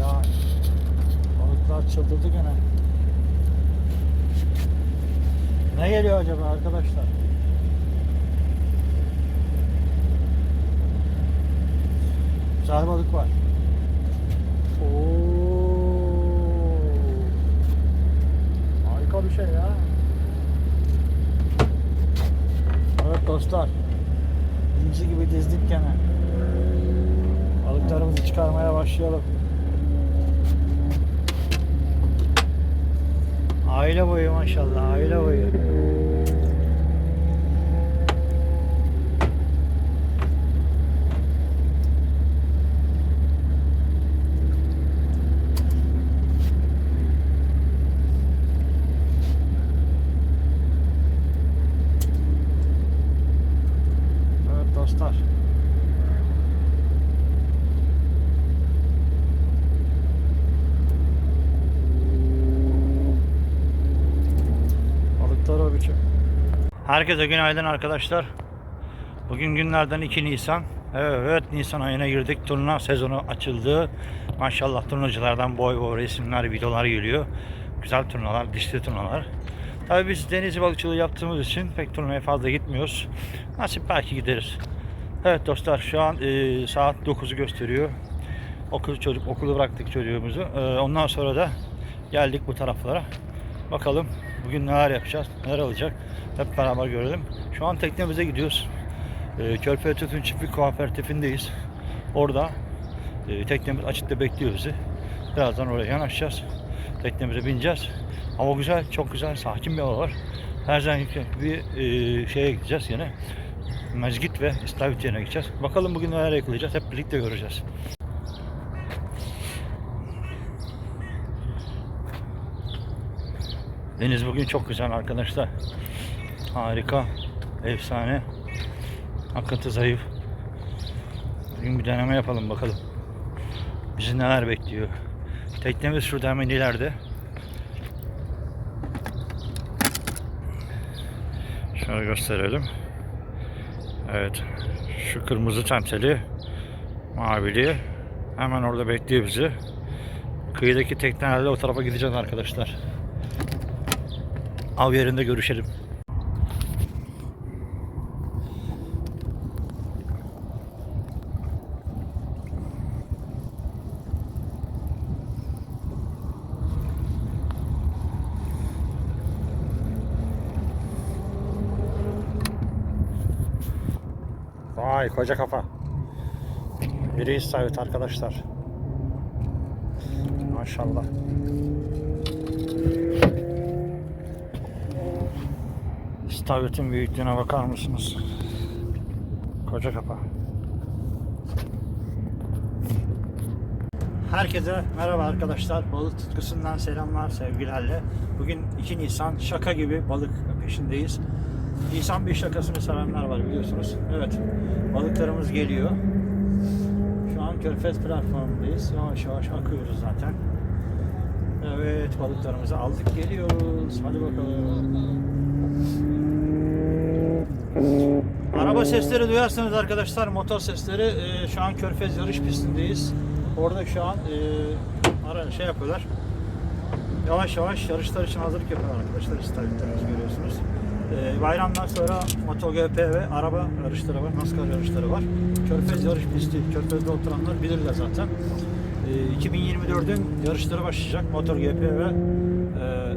ya. Balıklar çıldırdı gene. Ne geliyor acaba arkadaşlar? Güzel balık var. Oo. Harika bir şey ya. Evet dostlar. İnci gibi dizdik gene. Balıklarımızı çıkarmaya başlayalım. Aile boyu maşallah, aile boyu. Evet dostlar. Balıklar o biçim. Herkese günaydın arkadaşlar. Bugün günlerden 2 Nisan. Evet Nisan ayına girdik. Turna sezonu açıldı. Maşallah turnacılardan boy boy resimler, videolar geliyor. Güzel turnalar, dişli turnalar. Tabii biz deniz balıkçılığı yaptığımız için pek turnaya fazla gitmiyoruz. Nasip belki gideriz. Evet dostlar şu an e, saat 9'u gösteriyor. Okul çocuk okulu bıraktık çocuğumuzu. E, ondan sonra da geldik bu taraflara. Bakalım bugün neler yapacağız, neler olacak hep beraber görelim. Şu an teknemize gidiyoruz. E, Körfez Tütün Çiftlik Kooperatifindeyiz. Orada e, teknemiz açıkta bekliyor bizi. Birazdan oraya yanaşacağız. Teknemize bineceğiz. Ama güzel, çok güzel, sakin bir hava var. Her zaman bir e, şeye gideceğiz yine. Mezgit ve İstavrit yerine gideceğiz. Bakalım bugün neler yakalayacağız. Hep birlikte göreceğiz. Deniz bugün çok güzel arkadaşlar. Harika. Efsane. Akıntı zayıf. Bugün bir deneme yapalım bakalım. Bizi neler bekliyor. Teknemiz şurada hemen ileride. Şöyle gösterelim. Evet. Şu kırmızı tenteli mavili hemen orada bekliyor bizi. Kıyıdaki teknelerle o tarafa gideceğiz arkadaşlar. Av yerinde görüşelim. Vay koca kafa. Biri istavrit arkadaşlar. Maşallah. İstavritin büyüklüğüne bakar mısınız? Koca kafa. Herkese merhaba arkadaşlar. Balık tutkusundan selamlar sevgilerle. Bugün 2 Nisan şaka gibi balık peşindeyiz. Nisan bir şakasını sevenler var biliyorsunuz. Evet balıklarımız geliyor. Şu an Körfez platformundayız. Yavaş yavaş akıyoruz zaten. Evet balıklarımızı aldık geliyoruz. Hadi bakalım. Araba sesleri duyarsanız arkadaşlar motor sesleri e, şu an Körfez yarış pistindeyiz. Orada şu an e, ara şey yapıyorlar. Yavaş yavaş yarışlar için hazırlık yapıyorlar arkadaşlar. İstavritlerimizi görüyorsunuz. E, bayramdan sonra MotoGP ve araba yarışları var, NASCAR yarışları var. Körfez yarış pisti, Körfez'de oturanlar bilirler zaten. E, 2024'ün yarışları başlayacak. MotoGP ve e,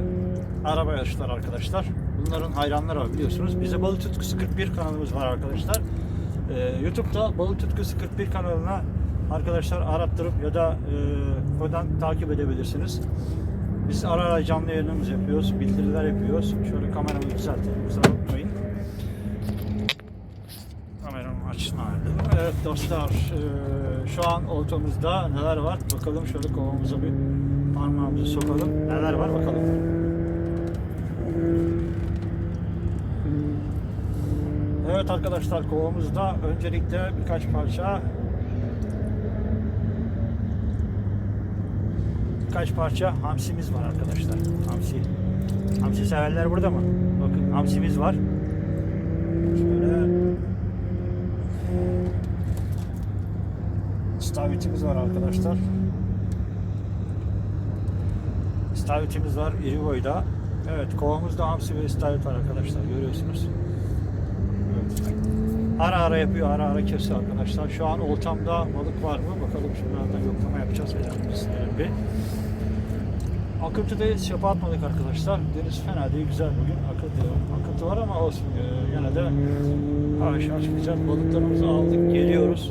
araba yarışları arkadaşlar. Bunların hayranları var biliyorsunuz. Bize Balık Tutkusu 41 kanalımız var arkadaşlar. Ee, YouTube'da Balık Tutkusu 41 kanalına arkadaşlar arattırıp ya da e, oradan takip edebilirsiniz. Biz ara ara canlı yayınımız yapıyoruz, bildiriler yapıyoruz. Şöyle kameramı yükseltelim, kusura bakmayın. Kameramı açın halde. Evet dostlar, e, şu an oltamızda neler var? Bakalım şöyle kovamıza bir parmağımızı sokalım. Neler var bakalım. Evet arkadaşlar kovamızda öncelikle birkaç parça birkaç parça hamsimiz var arkadaşlar. Hamsi. Hamsi severler burada mı? Bakın hamsimiz var. Şöyle istavritimiz var arkadaşlar. İstavritimiz var iri boyda. Evet kovamızda hamsi ve istavrit var arkadaşlar görüyorsunuz. Ara ara yapıyor ara ara kesiyor arkadaşlar. Şu an oltamda balık var mı? Bakalım şunlardan yoklama yapacağız. Elimizden bir. Akıntıdayız. Çöpe atmadık arkadaşlar. Deniz fena değil. Güzel bugün. Akıntı, akıntı var ama olsun. Ee, Yine de yavaş yavaş güzel balıklarımızı aldık. Geliyoruz.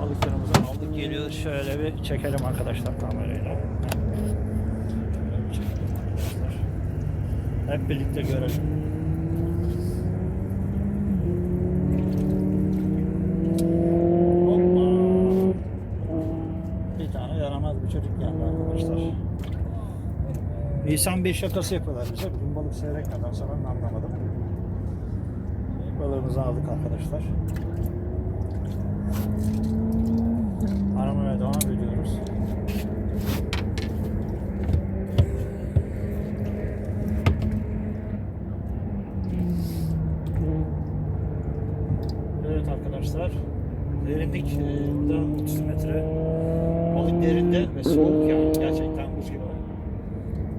Balıklarımızı aldık. Geliyoruz. Şöyle bir çekelim arkadaşlar kamerayla. Hep birlikte görelim. Hoppa. Bir tane yaramaz bir çocuk geldi arkadaşlar. Nisan bir şakası yapıyorlar bize. Bugün balık seyrek ben de anlamadım. Balığımızı aldık arkadaşlar. Aramaya devam ediyoruz. Evet arkadaşlar. Derinlik burada 30 metre. Balık derinde ve soğuk yani gerçekten.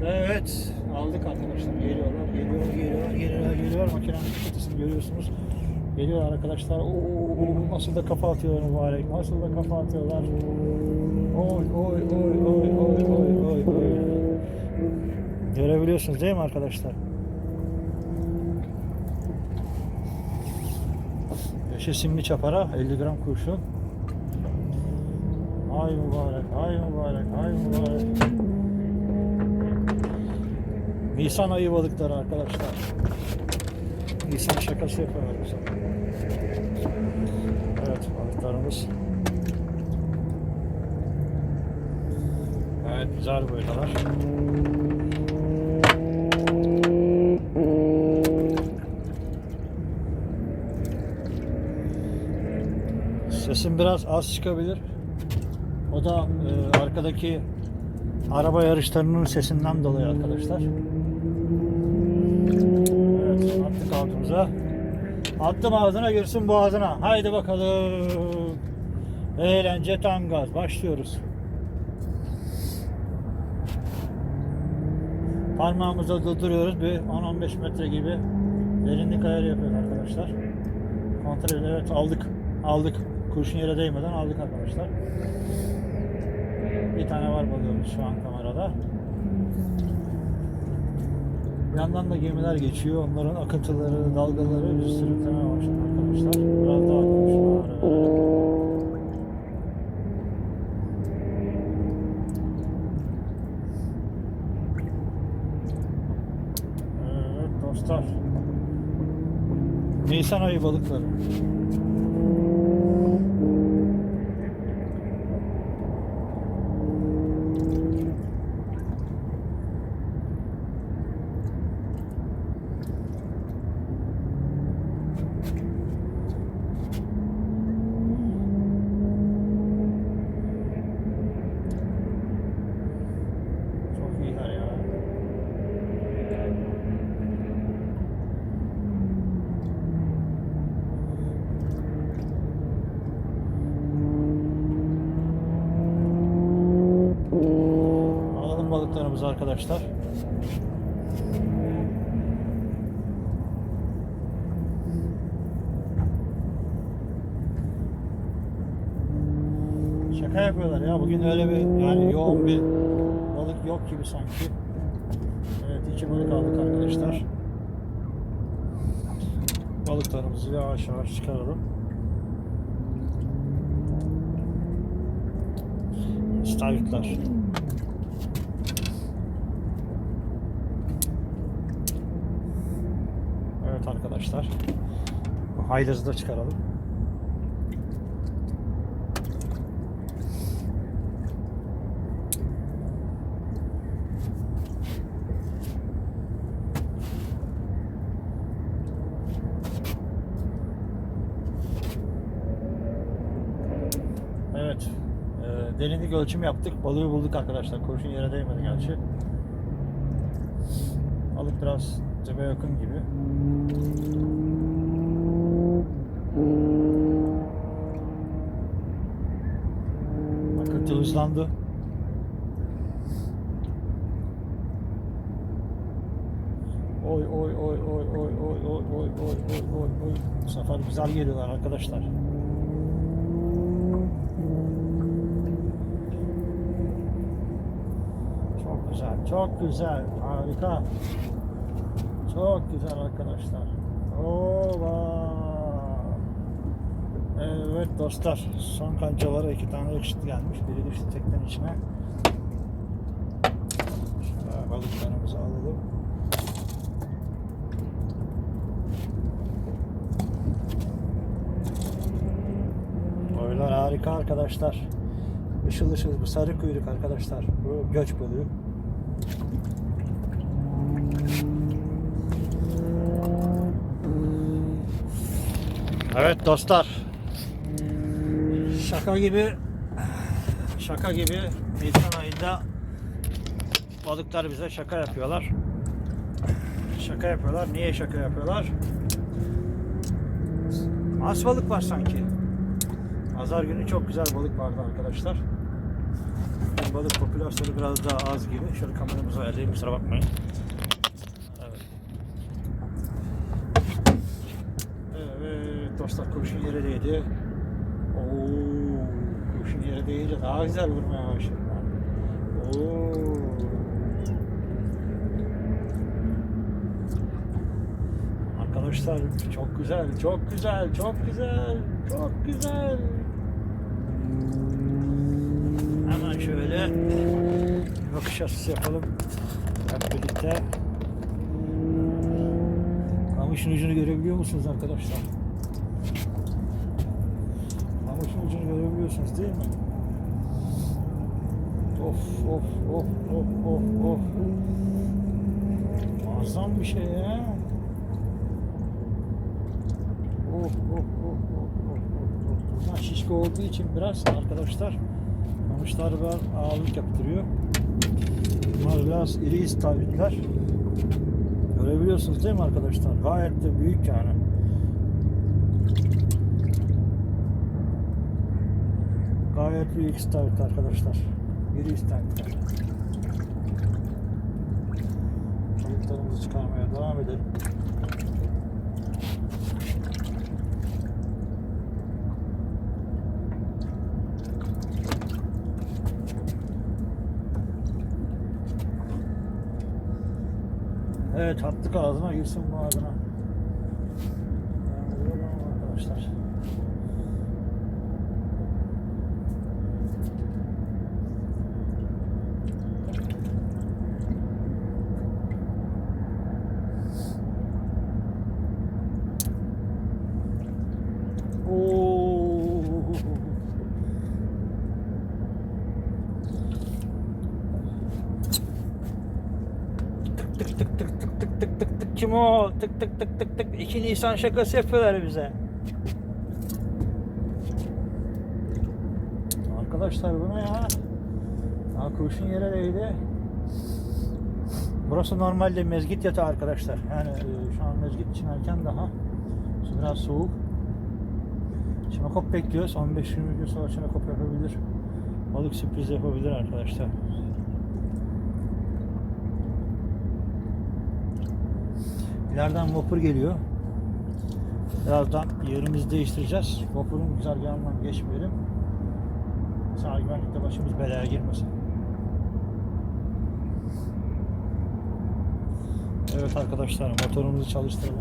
Evet aldık arkadaşlar. Geliyorlar, geliyorlar, geliyorlar, geliyorlar, geliyorlar. Makinenin kutusunu görüyorsunuz. Geliyorlar arkadaşlar. Oo, nasıl da kafa atıyorlar mübarek. Nasıl da kafa atıyorlar. Oy oy oy oy oy oy oy oy. Görebiliyorsunuz değil mi arkadaşlar? Yaşı simli çapara 50 gram kurşun. Ay mübarek, ay mübarek, ay mübarek. Nisan ayı balıkları arkadaşlar. Nisan şakası yapıyorlar bize. Evet balıklarımız. Evet güzel boydalar. Sesim biraz az çıkabilir. O da e, arkadaki araba yarışlarının sesinden dolayı arkadaşlar. Evet, altımıza. Attım ağzına girsin boğazına. Haydi bakalım. Eğlence tam. Başlıyoruz. Parmağımızla durduruyoruz. Bir 10-15 metre gibi derinlik ayarı yapıyoruz arkadaşlar. Kontrol evet aldık. Aldık. Kurşun yere değmeden aldık arkadaşlar. Bir tane var balığımız şu an kamerada. Bir yandan da gemiler geçiyor. Onların akıntıları, dalgaları bizi sürüklemeye başladı arkadaşlar. Biraz daha verelim. Evet dostlar. Nisan ayı balıkları. Çok iyiler ya. Alalım balıklarımızı arkadaşlar. Şaka yapıyorlar ya. Bugün öyle bir yani yoğun bir balık yok gibi sanki. Evet iki balık aldık arkadaşlar. Balıklarımızı yavaş yavaş çıkaralım. İstavritler. Evet arkadaşlar. Bu haydazı da çıkaralım. Evet. Ee, derinlik ölçüm yaptık. Balığı bulduk arkadaşlar. Kurşun yere değmedi gerçi. Balık biraz Cebe yakın gibi. Akıntı hızlandı. Oy oy oy oy oy oy oy oy oy oy oy oy. Bu sefer güzel geliyorlar arkadaşlar. Çok güzel, çok güzel, harika. Çok güzel arkadaşlar. Ova. Evet dostlar, son kancalara iki tane yakışıklı gelmiş. Biri düştü teknenin içine. Şöyle balıklarımızı alalım. Boylar harika arkadaşlar. Işıl ışıl bu sarı kuyruk arkadaşlar. Bu göç balığı. Evet dostlar. Şaka gibi şaka gibi Nisan ayında balıklar bize şaka yapıyorlar. Şaka yapıyorlar. Niye şaka yapıyorlar? Az balık var sanki. Pazar günü çok güzel balık vardı arkadaşlar. Balık popülasyonu biraz daha az gibi. Şöyle kameramızı ayarlayayım kusura bakmayın. Evet. Dostlar kurşun yere değdi. Oo, kurşun yere değince daha güzel vurmaya başladı. Oo. Arkadaşlar çok güzel, çok güzel, çok güzel, çok güzel. Hemen şöyle bakış açısı yapalım. Hep birlikte. Kamışın ucunu görebiliyor musunuz arkadaşlar? Kamışın ucunu görebiliyorsunuz değil mi? Of of of of of of. Muazzam bir şey ya. Of of of of of of of. Bunlar şişko olduğu için biraz arkadaşlar kamışlar biraz ağırlık yaptırıyor. Bunlar biraz iri istavritler. Görebiliyorsunuz değil mi arkadaşlar? Gayet de büyük yani. Evet bir iki tavuk arkadaşlar. Biri iki tavuk. Tavuklarımızı çıkarmaya devam edelim. Evet attık ağzına girsin bu ağzına. Tık tık tık tık tık 2 Nisan şakası yapıyorlar bize. Arkadaşlar bu ne ya? Ha kurşun yere değdi. Burası normalde mezgit yatağı arkadaşlar. Yani e, şu an mezgit için erken daha. Biraz soğuk. Çinekop bekliyoruz. 15-20 gün sonra çinekop yapabilir. Balık sürpriz yapabilir arkadaşlar. İleriden vapur geliyor. Birazdan yerimizi değiştireceğiz. Vapurun güzergahından geçmeyelim. Sağ güvenlikte başımız belaya girmesin. Evet arkadaşlar motorumuzu çalıştıralım.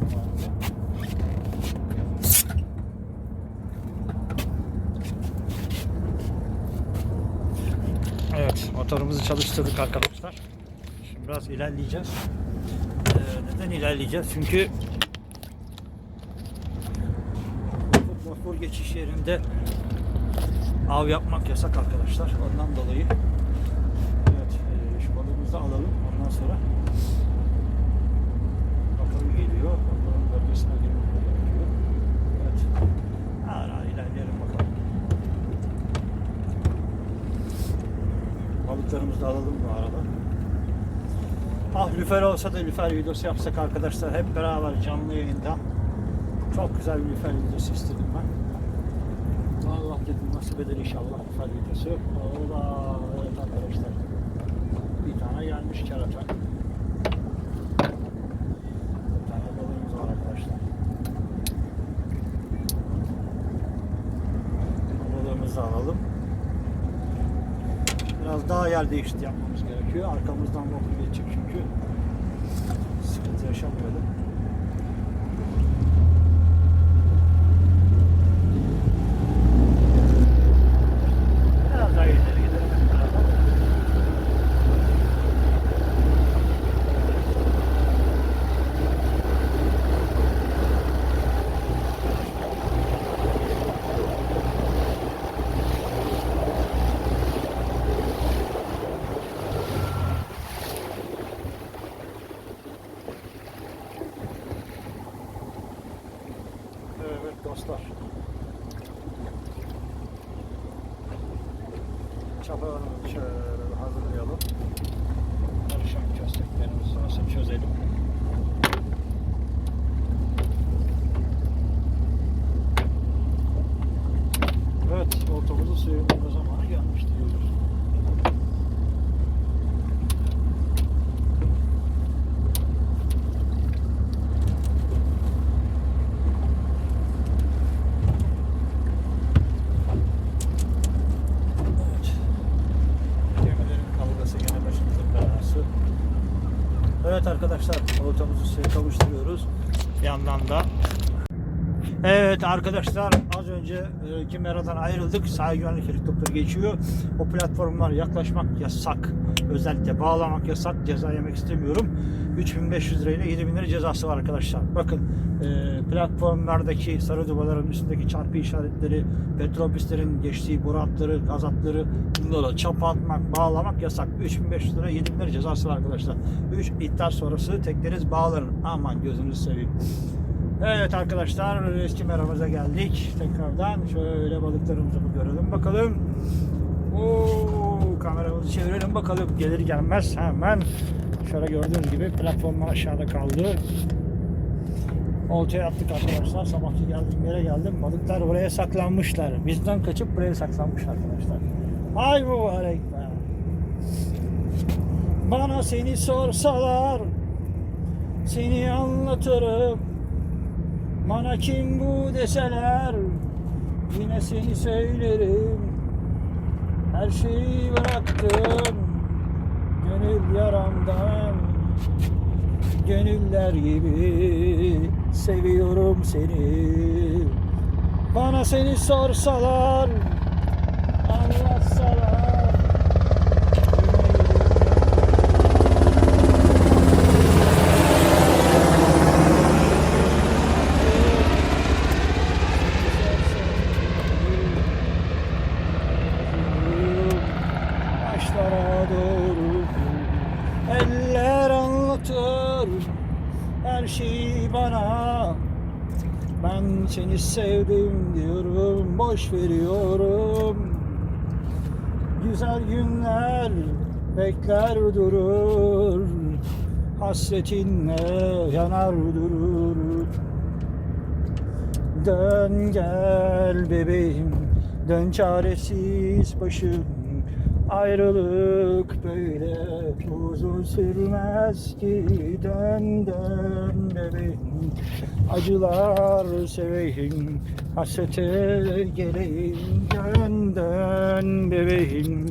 Evet motorumuzu çalıştırdık arkadaşlar. Şimdi biraz ilerleyeceğiz. Neden ilerleyeceğiz? Çünkü vapur geçiş yerinde av yapmak yasak arkadaşlar. Ondan dolayı Ah lüfer olsa da lüfer videosu yapsak arkadaşlar hep beraber canlı yayında. Çok güzel bir lüfer videosu istedim ben. Allah dedim nasip eder inşallah lüfer videosu. Allah evet arkadaşlar. Bir tane gelmiş kerata. Bir tane balığımız var arkadaşlar. Balığımızı alalım. Biraz daha yer değişti yapmamız gerekiyor. Arkamızdan motor geçecek çünkü. Sıkıntı yaşamayalım. Biraz daha ileri gidelim. hep beraber. Evet dostlar. Çapalarımızı şöyle bir hazırlayalım. Karışan kösteklerimizi nasıl çözelim. Evet, ortamızı suyun zamanı gelmiş diyoruz. Evet. Gemilerin kavgası gene başımızın belası. Evet arkadaşlar ortamızı suya kavuşturuyoruz. Bir yandan da Evet arkadaşlar az önce e, Kimera'dan ayrıldık. Sahil güvenlik helikopteri geçiyor. O platformlara yaklaşmak yasak. Özellikle bağlamak yasak. Ceza yemek istemiyorum. 3500 lirayla 7000 lira cezası var arkadaşlar. Bakın e, platformlardaki sarı dubaların üstündeki çarpı işaretleri, petrobüslerin geçtiği boru hatları, gaz hatları bunlara çapa atmak, bağlamak yasak. 3500 lira 7000 lira cezası var arkadaşlar. 3 iddia sonrası tekleriniz bağlanın. Aman gözünüzü seveyim. Evet arkadaşlar eski meramıza geldik. Tekrardan şöyle balıklarımızı bir görelim bakalım. Oo, kameramızı çevirelim bakalım. Gelir gelmez hemen. Şöyle gördüğünüz gibi platformlar aşağıda kaldı. Oltaya attık arkadaşlar. Sabahki geldiğim yere geldim. Balıklar buraya saklanmışlar. Bizden kaçıp buraya saklanmış arkadaşlar. Ay mübarek be. Bana seni sorsalar Seni anlatırım bana kim bu deseler Yine seni söylerim. Her şeyi bıraktım Gönül yaramdan. Gönüller gibi Seviyorum seni. Bana seni sorsalar Anlatsalar Başlara doğru Eller anlatır Her şeyi bana Ben seni sevdim diyorum Boş veriyorum. Güzel günler Bekler durur Hasretinle yanar durur. Dön gel bebeğim Dön çaresiz başım Ayrılık böyle uzun sürmez ki Dön dön bebeğim. Acılar seveyim Hasrete geleyim Dön dön bebeğim.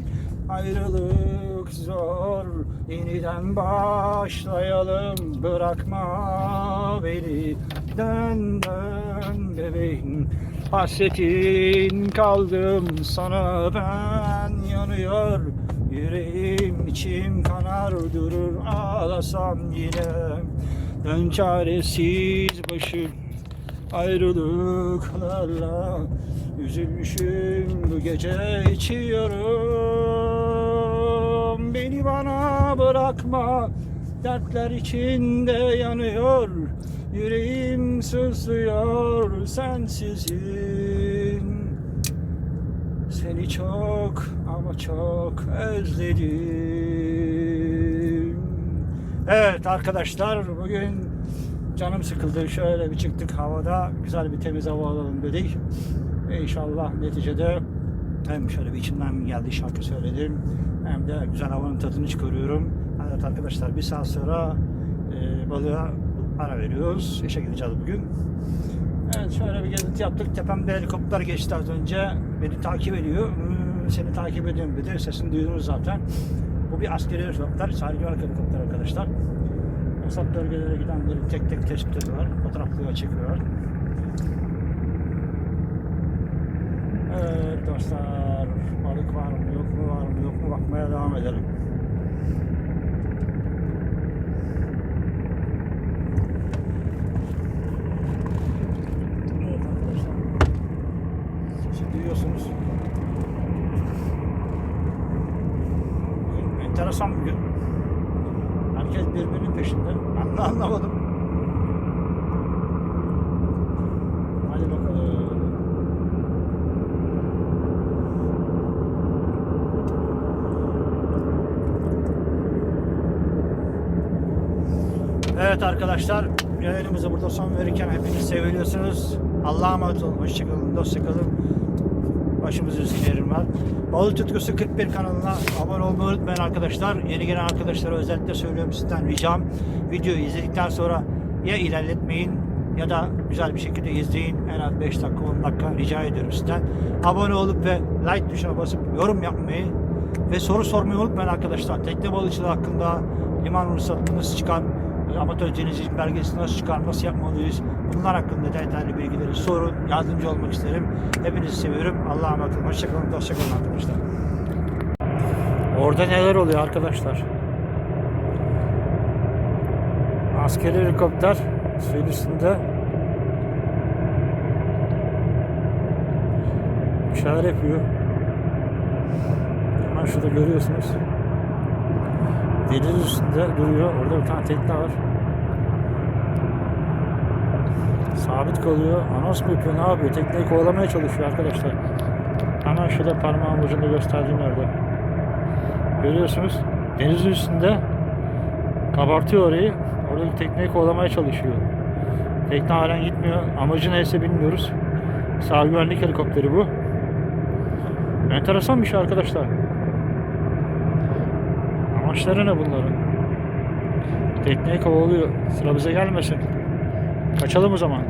Ayrılık zor Yeniden başlayalım. Bırakma beni Dön dön bebeğim Hasretin kaldım sana ben yanıyor. Yüreğim içim kanar durur ağlasam yine. Dön çaresiz başım ayrılıklarla. Üzülmüşüm bu gece içiyorum. Beni bana bırakma Dertler içinde yanıyor Yüreğim sızlıyor sensizim. Seni çok ama çok özledim. Evet arkadaşlar bugün canım sıkıldı. Şöyle bir çıktık havada. Güzel bir temiz hava alalım dedik. İnşallah neticede hem şöyle bir içimden geldi şarkı söyledim hem de güzel havanın tadını çıkarıyorum. Evet arkadaşlar bir saat sonra e, balığa ara veriyoruz. İşe gideceğiz bugün. Evet şöyle bir gezinti yaptık. Tepemde helikopter geçti az önce. Beni takip ediyor. Hmm, seni takip ediyorum dedi. Sesini duydunuz zaten. Bu bir askeri helikopter, sahil güvenlik helikopter arkadaşlar. Yasak bölgelere gidenleri tek tek tespit ediyorlar. Fotoğraflıyor, çekiyorlar. Evet dostlar, balık var mı yok mu var mı yok mu bakmaya devam edelim. Evet arkadaşlar, sesi duyuyorsunuz. Bugün enteresan bir gün. Herkes birbirinin peşinde. Ben de anlamadım. Hadi bakalım. Evet arkadaşlar, yayınımıza burada son verirken hepiniz seviliyorsunuz. Allah'a emanet olun, hoşçakalın, dostçakalın. Başımız üstüne yerim var. Balık Tutkusu 41 kanalına abone olmayı unutmayın arkadaşlar. Yeni gelen arkadaşlara özellikle söylüyorum sizden ricam. Videoyu izledikten sonra ya ilerletmeyin ya da güzel bir şekilde izleyin. En az 5 dakika 10 dakika rica ediyorum sizden. Abone olup ve like tuşuna basıp yorum yapmayı ve soru sormayı unutmayın arkadaşlar. Tekne balıkçılığı hakkında liman ruhsatı nasıl çıkar, amatör denizcilik belgesi nasıl çıkar, nasıl yapmalıyız? Bunlar hakkında detaylı bilgileri sorun, yardımcı olmak isterim. Hepinizi seviyorum. Allah'a emanet olun. Hoşçakalın, hoşçakalın arkadaşlar. Orada neler oluyor arkadaşlar? Askeri helikopter suyun üstünde bir şeyler yapıyor. Hemen şurada görüyorsunuz. Deniz üstünde duruyor. Orada bir tane tekne var. Sabit kalıyor. Anons mu yapıyor? Ne yapıyor? Tekneyi kovalamaya çalışıyor arkadaşlar. Hemen şurada parmağım ucunda gösterdiğim yerde. Görüyorsunuz. Denizin üstünde kabartıyor orayı. Oradaki tekneyi kovalamaya çalışıyor. Tekne halen gitmiyor. Amacı neyse bilmiyoruz. Sağ güvenlik helikopteri bu. Enteresan bir şey arkadaşlar. Amaçları ne bunların? Tekneyi kovalıyor. Sıra bize gelmesin. Kaçalım o zaman.